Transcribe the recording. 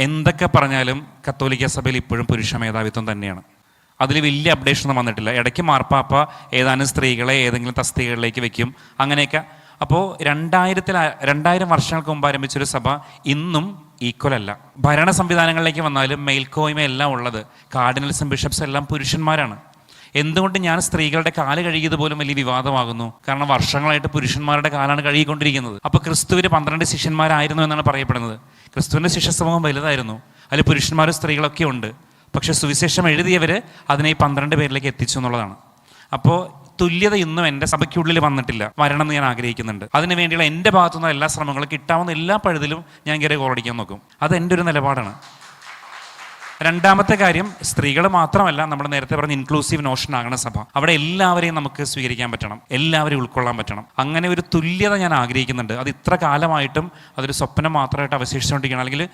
എന്തൊക്കെ പറഞ്ഞാലും കത്തോലിക്ക സഭയിൽ ഇപ്പോഴും പുരുഷ മേധാവിത്വം തന്നെയാണ്. അതിൽ വലിയ അപ്ഡേഷൻ ഒന്നും വന്നിട്ടില്ല. ഇടയ്ക്ക് മാർപ്പാപ്പ ഏതാനും സ്ത്രീകളെ ഏതെങ്കിലും തസ്തികകളിലേക്ക് വെക്കും. അങ്ങനെയൊക്കെ. അപ്പോൾ രണ്ടായിരത്തിൽ രണ്ടായിരം വർഷങ്ങൾക്ക് മുമ്പ് ആരംഭിച്ചൊരു സഭ ഇന്നും ഈക്വൽ അല്ല. ഭരണ സംവിധാനങ്ങളിലേക്ക് വന്നാലും മേൽക്കോയ്മ എല്ലാം ഉള്ളത്. കാർഡിനൽസും ബിഷപ്സും എല്ലാം പുരുഷന്മാരാണ്. എന്തുകൊണ്ട് ഞാൻ സ്ത്രീകളുടെ കാൽ കഴുകിയത് പോലും വലിയ വിവാദമാകുന്നു? കാരണം വർഷങ്ങളായിട്ട് പുരുഷന്മാരുടെ കാലാണ് കഴുകിക്കൊണ്ടിരിക്കുന്നത്. അപ്പോൾ ക്രിസ്തുവിന് പന്ത്രണ്ട് ശിഷ്യന്മാരായിരുന്നു എന്നാണ് പറയപ്പെടുന്നത്. ക്രിസ്തുവിന്റെ ശിക്ഷ സമൂഹം വലുതായിരുന്നു. അതിൽ പുരുഷന്മാരും സ്ത്രീകളൊക്കെ ഉണ്ട്. പക്ഷേ സുവിശേഷം എഴുതിയവർ അതിനെ ഈ പന്ത്രണ്ട് പേരിലേക്ക് എത്തിച്ചു എന്നുള്ളതാണ്. അപ്പോൾ തുല്യത ഇന്നും എന്റെ സഭയ്ക്കുള്ളിൽ വന്നിട്ടില്ല. വരണം എന്ന് ഞാൻ ആഗ്രഹിക്കുന്നുണ്ട്. അതിന് വേണ്ടിയുള്ള എന്റെ ഭാഗത്തുനിന്ന് എല്ലാ ശ്രമങ്ങളും കിട്ടാവുന്ന എല്ലാ പഴുതിലും ഞാൻ കയറി കോളടിക്കാൻ നോക്കും. അത് എന്റെ ഒരു നിലപാടാണ്. രണ്ടാമത്തെ കാര്യം സ്ത്രീകൾ മാത്രമല്ല നമ്മൾ നേരത്തെ പറഞ്ഞ ഇൻക്ലൂസീവ് നോഷൻ ആകണ സഭ. അവിടെ എല്ലാവരെയും നമുക്ക് സ്വീകരിക്കാൻ പറ്റണം. എല്ലാവരെയും ഉൾക്കൊള്ളാൻ പറ്റണം. അങ്ങനെ ഒരു തുല്യത ഞാൻ ആഗ്രഹിക്കുന്നുണ്ട്. അത് ഇത്ര കാലമായിട്ടും അതൊരു സ്വപ്നം മാത്രമായിട്ട് അവശേഷിച്ചുകൊണ്ടിരിക്കണം അല്ലെങ്കിൽ